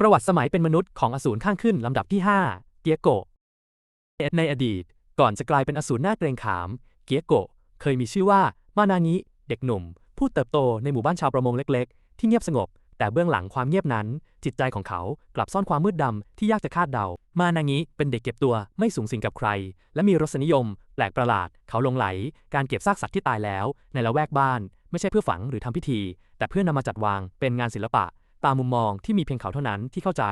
ประวัติสมัยเป็นมนุษย์ของอสูรข้างขึ้นลำดับที่ 5 เกียโกะในอดีต ก่อนจะกลายเป็นอสูรหน้าเกรงขาม เกียโกะเคยมีชื่อว่า มานางิเด็กหนุ่ม ผู้เติบโตในหมู่บ้านชาวประมงเล็กๆ ที่เงียบสงบ แต่เบื้องหลังความเงียบนั้น จิตใจของเขากลับซ่อนความมืดดำที่ยากจะคาดเดา มานางิเป็นเด็กเก็บตัวไม่สูงสิงกับใคร และมีรสนิยม แปลกประหลาด เขาลงไหล การเก็บซากสัตว์ที่ตายแล้ว ในละแวกบ้าน ไม่ใช่เพื่อฝังหรือทำพิธี แต่เพื่อนำมาจัดวางเป็นงานศิลปะ ตามมุมมองที่มีเพียงเขาเท่านั้นที่เข้าใจ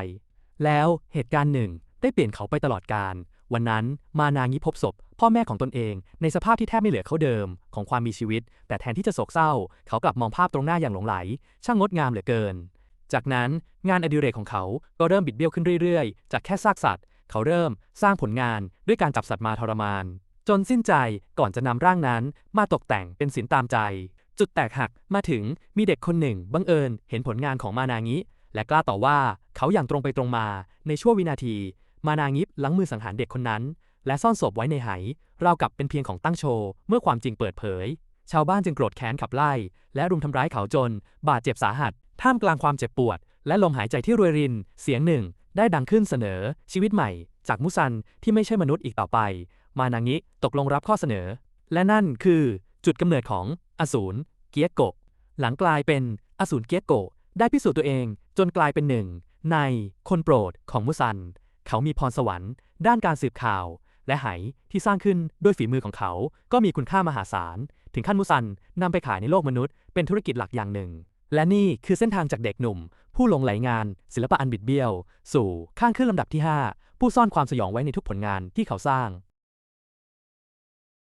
แล้วเหตุการณ์หนึ่ง ได้เปลี่ยนเขาไปตลอดการ วันนั้นมานางิพบศพ พ่อแม่ของตนเอง ในสภาพที่แทบไม่เหลือเขาเดิมของความมีชีวิต แต่แทนที่จะโศกเศร้า เขากลับมองภาพตรงหน้าอย่างหลงไหล ช่างงดงามเหลือเกิน จากนั้นงานอดิเรกของเขาก็เริ่มบิดเบี้ยวขึ้นเรื่อยๆ จากแค่ซากสัตว์ เขาเริ่มสร้างผลงานด้วยการจับสัตว์มาทรมาน จนสิ้นใจก่อนจะนำร่างนั้นมาตกแต่งเป็นศิลป์ตามใจ จุดแตกหักมาถึงมีเด็กคนหนึ่งบังเอิญเห็นผลงานของมานางิ และกล้าต่อว่าเขาอย่างตรงไปตรงมา ในชั่ววินาที มานางิบลังมือสังหารเด็กคนนั้น และซ่อนศพไว้ในไหราวกับเป็นเพียงของตั้งโชว์ เมื่อความจริงเปิดเผย ชาวบ้านจึงโกรธแค้นขับไล่ และรุมทำร้ายเขาจน บาดเจ็บสาหัส ท่ามกลางความเจ็บปวด และลมหายใจที่รวยริน เสียงหนึ่ง ได้ดังขึ้นเสนอ ชีวิตใหม่ จากมุซันที่ไม่ใช่มนุษย์อีกต่อไป มานางิตกลงรับข้อเสนอ และนั่นคือจุดกำเนิดของ อสูรเกียโกะ หลังกลายเป็นอสูรเกียโกะ ได้พิสูจน์ตัวเองจนกลายเป็นหนึ่ง ในคนโปรดของมุซัน เขามีพรสวรรค์ ด้านการสืบข่าว และไหที่สร้างขึ้นด้วยฝีมือของเขา ก็มีคุณค่ามหาศาล ถึงขั้นมุซันนำไปขายในโลกมนุษย์ เป็นธุรกิจหลักอย่างหนึ่ง และนี่คือเส้นทางจากเด็กหนุ่ม ผู้หลงไหลงาน ศิลปะอันบิดเบี้ยว สู่ข้างขึ้นลำดับที่ 5 ผู้ซ่อนความสยองไว้ในทุกผลงานที่เขาสร้าง